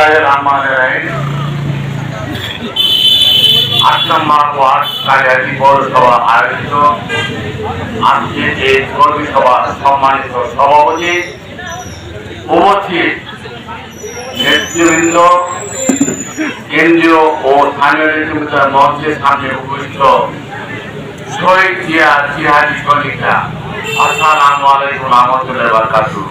বিসমিল্লাহির রহমানির রহিম। আট নম্বর ওয়ার্ড কালিয়াতি পৌরসভা আয়োজিত আজকে এই কর্মী সভার সম্মানিত সভাপতি উপস্থিত নেতৃবৃন্দ কেন্দ্রীয় ও স্থানীয় নেতৃত্বের মঞ্চের সামনে উপস্থিত শহীদ জিয়া জিহাদি সৈনিকরা আসসালামু আলাইকুম আসসালাম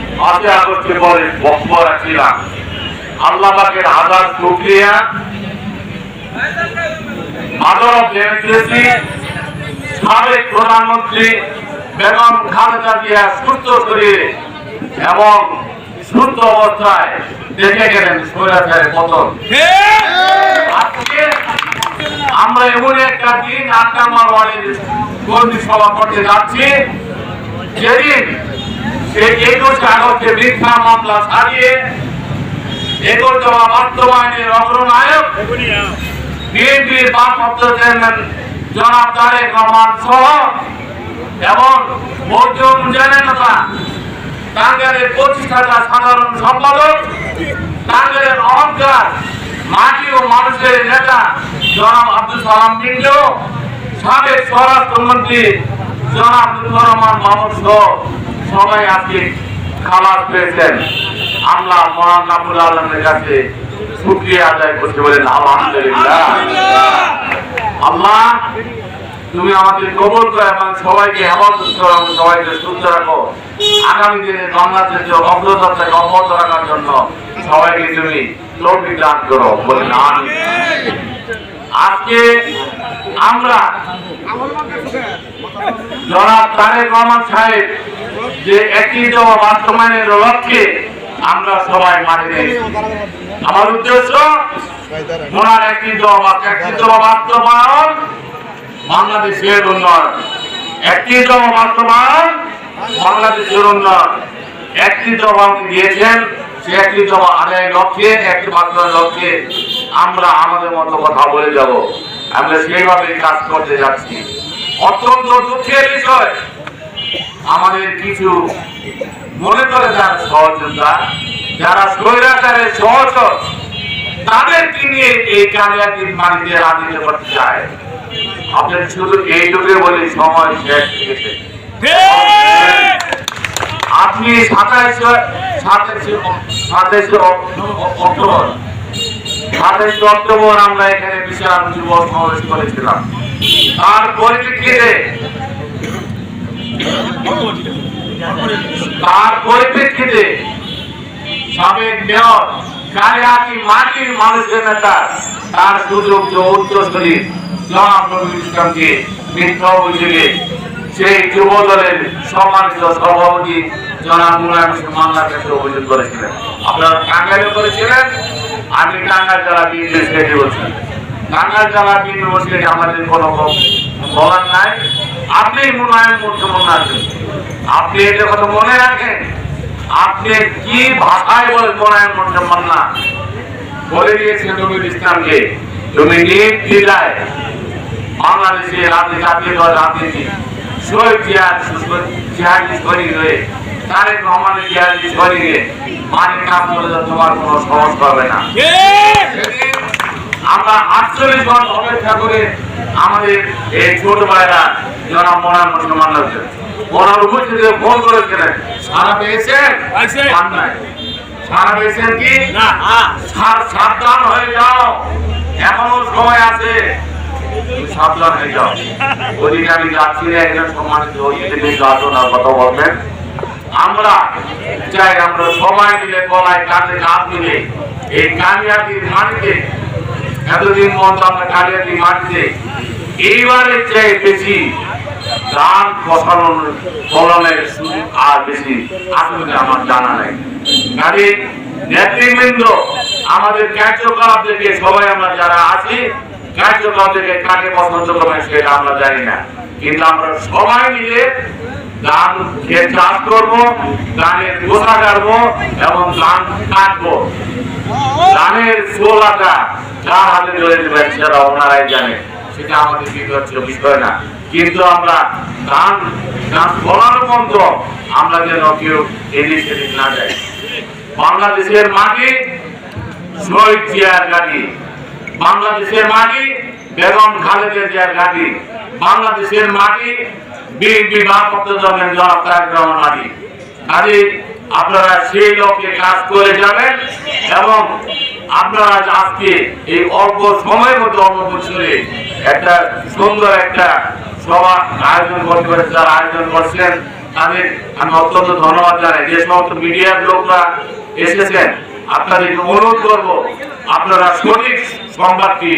পাঁচই আগস্টের পরে বক্তব্য রাখছিলাম। আল্লাহ পাকের হাজার শুক্রিয়া আদরব জেনেছি সাবেক প্রধানমন্ত্রী বেগম খালেদা জিয়া সুস্থ শরীরে এবং সুস্থ অবস্থায় দেখে গেলেন স্বৈরাচারের পতন। আজকে আমরা এমন একটা দিন আট নম্বর ওয়ার্ডের কর্মী সভা করতে যাচ্ছি। যেদিন একুশে আগস্টে মিথ্যা সাধারণ সম্পাদক, টাঙ্গাইলের অহংকার, মাটি ও মানুষের নেতা জনাব আব্দুল সালাম পিন্ডু সাবেক স্বরাষ্ট্রমন্ত্রী জনাব রহমান মাহমুদ সহ। সবাই আজকে খালাস পেয়েছেন। আমরা মহান আলমের কাছে শুক্রিয়া আদায় করতে বলেন, আলহামদুলিল্লাহ। আল্লাহ, তুমি আমাদের কবল করো এবং সবাইকে হেফাজত করো সবাইকে সুস্থ রাখো। আগামী দিনে অব্যাহত রাখার জন্য সবাইকে তুমি তৌফিক দান করো বলে আজকে আমরা জনাব তারেক রহমান সাহেব যে একই জমা বাস্তবায়নের লক্ষ্যে আমরা সবাই নেমেছি। আমার উদ্দেশ্য ওনার একই জমা একই জমা বাস্তবায়ন বাংলাদেশের উন্নয়ন। একটি জমা বাস্তবায়ন বাংলাদেশের উন্নয়ন। একটি জমা দিয়েছেন, সে একটি জমা আদায় লক্ষ্যে, একটি বাস্তবায়ন লক্ষ্যে আমরা আমাদের মতো কথা বলে যাব। আমরা সেইভাবে কাজ করতে যাচ্ছি। অত্যন্ত দুঃখের বিষয় আমাদের কিছু মনে করে যারা সহযোদ্ধা, যারা স্বৈরাচারের সহচর, তাদেরকে নিয়ে এই কালিয়াতির মাটিতে রাজনীতি করতে চায়। আপনার শুধু এইটুকু বলি, সময় শেষ হয়ে গেছে আপনি সাতাইশে সাতাইশে অক্টোবর সাতাইশে অক্টোবর আমরা এখানে বিশাল যুব সমাবেশ করেছিলাম। তার পরিপ্রেক্ষিতে তার পরিপ্রেক্ষিতে সাবেক মেয়র কালিয়াতি মাটির মানুষের নেতা, তার অভিযোগে সেই সম্মানিত সভাপতি জনাব মুলায়ম মামলার কাছে অভিযোগ করেছিলেন। আপনারা টাঙ্গাইলে করেছিলেন আমি টাঙ্গাইল জেলা বিএনপি সেক্রেটারি বলছি টাঙ্গাইল জেলা বিএনপি আমাদের কোনো বলার নাই? আপনি মুলায়ম মুখ্যমন্ত্রী আছেন আপনি এটা কথা মনে রাখেন? আপনি কি ভাষায় বলে মোনায়ন মুসলমান না বলে দিয়েছেন নবীর ইসলামকে। তুমি নিজ জেলায় বাংলাদেশে জাতীয় দল, রাজনীতি। জিয়ার জিহাদি শরীর হয়ে, তারেক রহমানের জিহাদি শরীরে মানের কাজ করে তোমার কোনো সমস্যা হবে না। আমরা আটচল্লিশ ঘণ্টা অপেক্ষা করে আমাদের এই ছোট ভাইরা মুসলমান ওনার করেছিলেন। সারা পেয়েছেন। সারা পেয়েছেন কি? সাবধান হয়ে যাও। এখনও সময় আছে। সাবধান হয়ে যাও। ওদিকে আমি যাচ্ছি না একজন সম্মানিত কথা বলবেন। আমরা চাই আমরা সবাই মিলে গলায় কাঁধে কাঁধ মিলে এই কালিয়াতির মাটিতে এতদিন মতো আমরা কালিয়াতির মাটিতে এইবারে চেয়ে বেশি ধান ফসল ফলনের আর বেশি আসলে আমার জানা নেই। কাজে নেতৃবৃন্দ, আমাদের কার্যকলাপ থেকে সবাই আমরা যারা আছি কার্যকলাপ থেকে কাকে পছন্দ করবেন সেটা আমরা জানি না। কিন্তু আমরা সবাই মিলে খেয়ে চাষ করব ধানের গোসা কাটবো এবং ধান কাটবো। ধানের ষোলাটা যার হাতে সেটা ওনারাই জানে সেটা আমাদের না। কিন্তু আমরা ধান ধান ফলানো পর্যন্ত আমরা যেন কেউ এদিক সেদিক না যাই বাংলাদেশের মাটি শহীদ জিয়ার গাড়ি। বাংলাদেশের মাটি বেগম জিয়ার গাড়ি। বাংলাদেশের মাটি বিএনপি জমেন মাটি আপনারা সেই লক্ষ্যে কাজ করে যাবেন এবং আপনারা আজকে এই অল্প সময়ের মধ্যে অল্প একটা সুন্দর একটা সভা আয়োজন করতে যারা আয়োজন করছেন তাদের আমি অত্যন্ত ধন্যবাদ জানাই। যে সমস্ত মিডিয়ার লোকরা এসেছেন আপনাদেরকে অনুরোধ করব আপনারা সঠিক সংবাদটি